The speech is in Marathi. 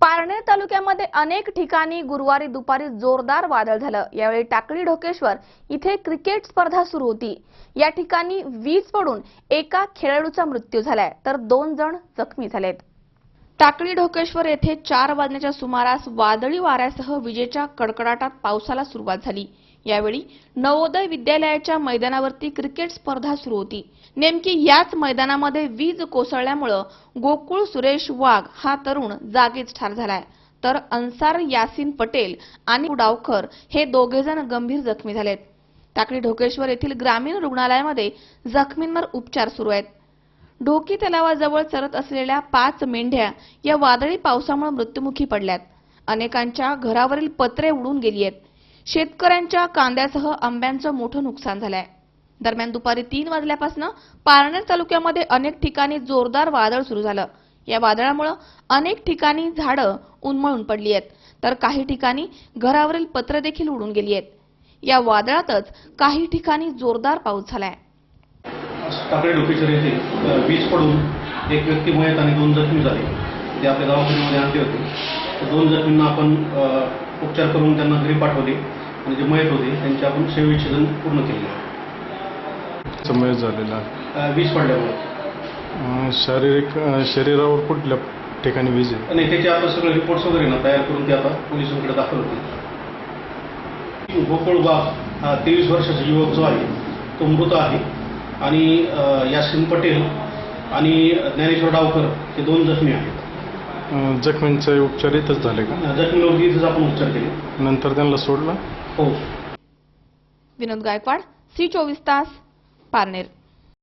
पारनेर तालुक्यामध्ये अनेक ठिकाणी गुरुवारी दुपारी जोरदार वादळ झालं. यावेळी टाकळी ढोकेश्वर इथे क्रिकेट स्पर्धा सुरू होती. या ठिकाणी वीज पडून एका खेळाडूचा मृत्यू झालाय. तर दोन जण जखमी झालेत. टाकळी ढोकेश्वर येथे चार वाजण्याच्या सुमारास वादळी वाऱ्यासह विजेच्या कडकडाटात पावसाला सुरुवात झाली. यावेळी नवोदय विद्यालयाच्या मैदानावरती क्रिकेट स्पर्धा सुरू होती. नेमकी याच मैदानामध्ये वीज कोसळल्यामुळं गोकुळ सुरेश वाघ हा तरुण जागीच ठार झालाय. तर अन्सार यासिन पटेल आणि डावकर हे दोघेजण गंभीर जखमी झालेत. टाकळी ढोकेश्वर येथील ग्रामीण रुग्णालयामध्ये जखमींवर उपचार सुरू आहेत. ढोकी तलावाजवळ चरत असलेल्या पाच मेंढ्या या वादळी पावसामुळे मृत्युमुखी पडल्यात. अनेकांच्या घरावरील पत्रे उडून गेली आहेत. शेतकऱ्यांच्या कांद्यासह आंब्यांचं मोठं नुकसान झालंय. दरम्यान दुपारी तीन वाजल्यापासून पारनेर तालुक्यामध्ये अनेक ठिकाणी जोरदार वादळ सुरू झालं. या वादळामुळे अनेक ठिकाणी झाडं उन्मळून पडली आहेत तर काही ठिकाणी घरावरील पत्र देखील उडून गेली आहेत. या वादळातच काही ठिकाणी जोरदार पाऊस झालाय. टाकळे डोकेश्वर येथे वीज पडून एक व्यक्ती मयत आणि दोन जखमी झाले. ते आपल्या दवाखान्यामध्ये आणले होते. दोन जखमींना आपण उपचार करून त्यांना घरी पाठवले. आणि जे मयत होते त्यांचे आपण शवविच्छेदन पूर्ण केले. झालेला वीज पडल्यामुळे. शारीरिक शरीरावर कुठल्या ठिकाणी वीज आहे? आणि त्याचे आता सगळे रिपोर्ट्स वगैरे ना तयार करून ते आता पोलिसांकडे दाखल होतील. गोकुळ बाग हा तेवीस वर्षाचा युवक जो आहे तो मृत आहे. आणि यासिन पटेल आणि ज्ञानेश्वर डावकर हे दोन जखमी आहेत. जखमींचे उपचार इथंच झाले का? जखमीवरती इथेच आपण उपचार केले. नंतर त्यांना सोडलं? हो. विनोद गायकवाड सी चोवीस तास पारनेर.